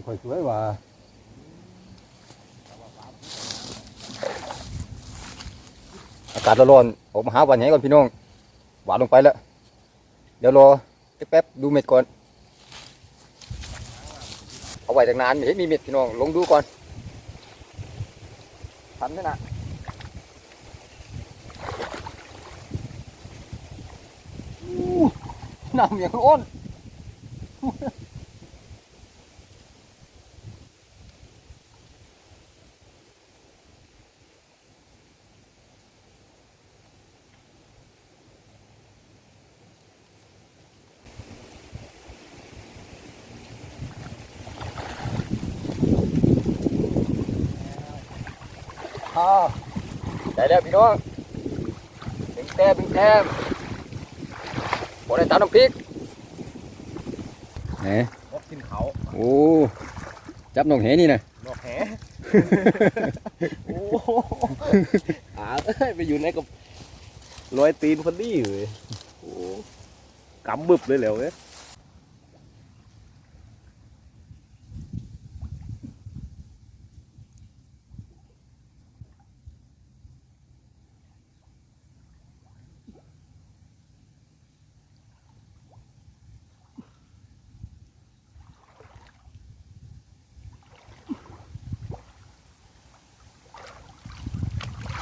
ไม่ค่อยสวยว่าอากาศร้อนๆออกมาหาวันไหนก่อนพี่น้องหวานลงไปแล้ว เดี๋ยวรอแป๊บๆดูเม็ดก่อนเอาไว้ตั้งนานไม่เห็นมีเม็ดพี่น้องลงดูก่อนทันไหมนะน้ำอย่างอ้น อ่าได้แล้วพี่น้องหนึ่งแต้มหนึ่งแต้มบอได้ตามน้ำพริกแหนนกกินเขาโอ้จับน้องแหนี่นะนกแหโอ้โหอ่าเอ้ยไปอยู่ในกับรอยตีนคนนี้เลยโอ้กำบึบเลยเหลวเว้ย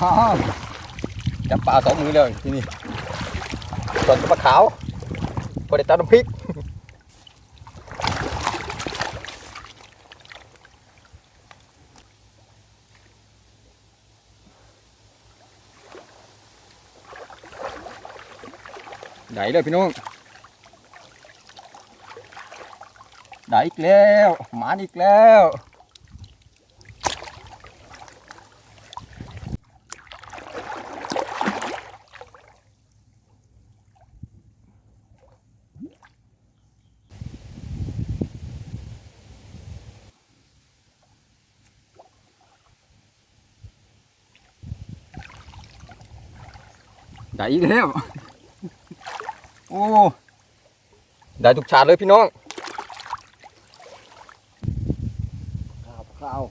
ฮ่าจับปลาสองมือเลยที่นี่ส่วนปลาขาวบอได้ตามน้ำพริกได้เลยพี่น้องได้อีกแล้วหมานอีกแล้ว ได้อีกแล้ว โอ้ ได้ทุกชาติเลยพี่น้องข้าวข้าว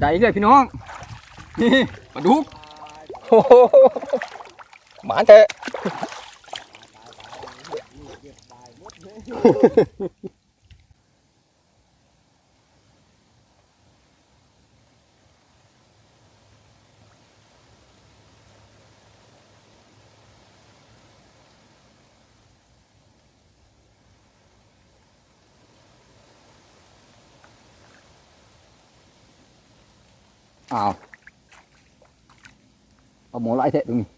ได้อีกเลยพี่น้อง นี่ปลาดุกโอ้โหหมานเถอะ อ้าวเอาหมอไล่เถอะตรงนี้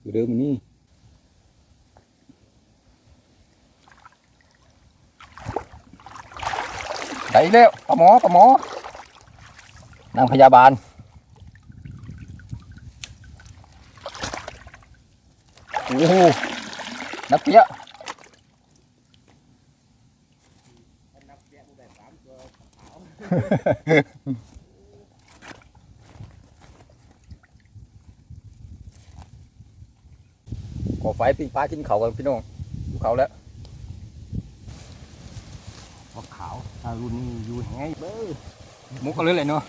อยู่เดิมนี่ได้อีกแล้วปลาหมอปลาหมอนางพยาบาล โอ้โหนักเปี้ยะก่อไฟปิ้งปลากินเขากันพี่น้องดูเขาแล้วนกขาวถ้ารุ่นนี้อยู่แหงเบ้อมุกกันเลยเลยเนาะ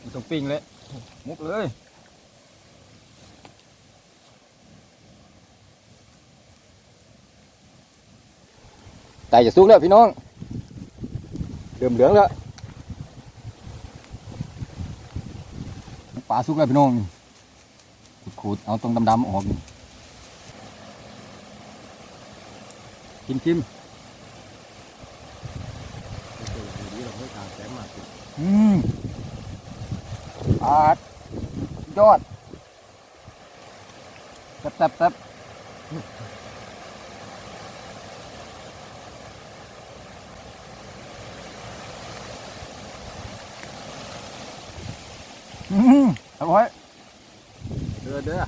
ไมันต้องปิ้งเลย มุกเลย แต่จะสุกแล้วพี่น้องเริ่มเหลืองแล้วปลาสุกแล้วพี่น้องขูดๆเอาตรงดำๆออกกินกินอืมอาดยอดแซ่บแซ่บแซ่บ อืมอาไว้เด้อเด้อ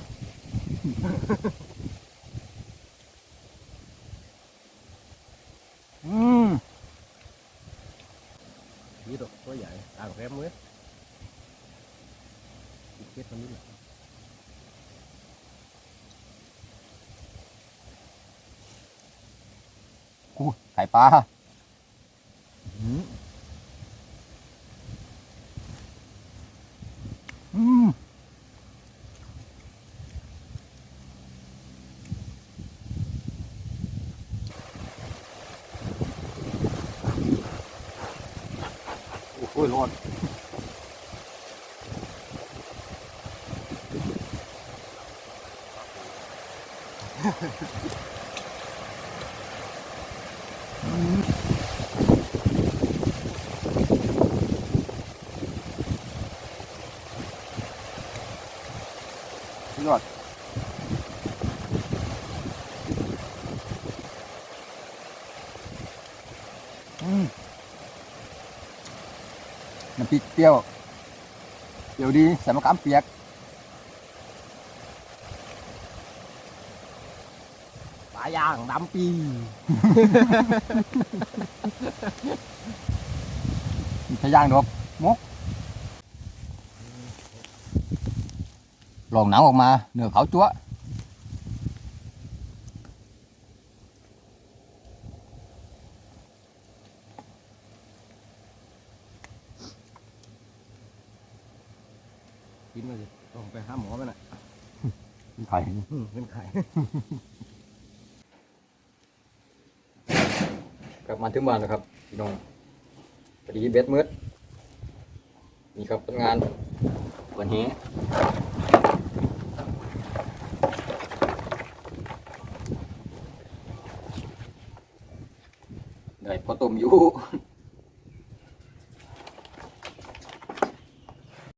อืมนี่ตัวตัวใหญ่ตาแคมเว้ยติดเก็ดมันนี่แหละอู้ไข่ปลา อืมโอ้โหร้อน น้ำพริกเปรี้ยวเปรี้ยวดีใส่มะขามเปียกปลาย่างดำปีพย่างดอกมกลองหนังออกมาเนื้อขาวจั๊วะ นมาสิต้องไปหาหมอไปน่ะไข่อืมเป็นไข่ กลับมาถึงบ้านแล้วครับพี่น้องพอดีเบ็ดมืดนี่ครับผลงานวันนี้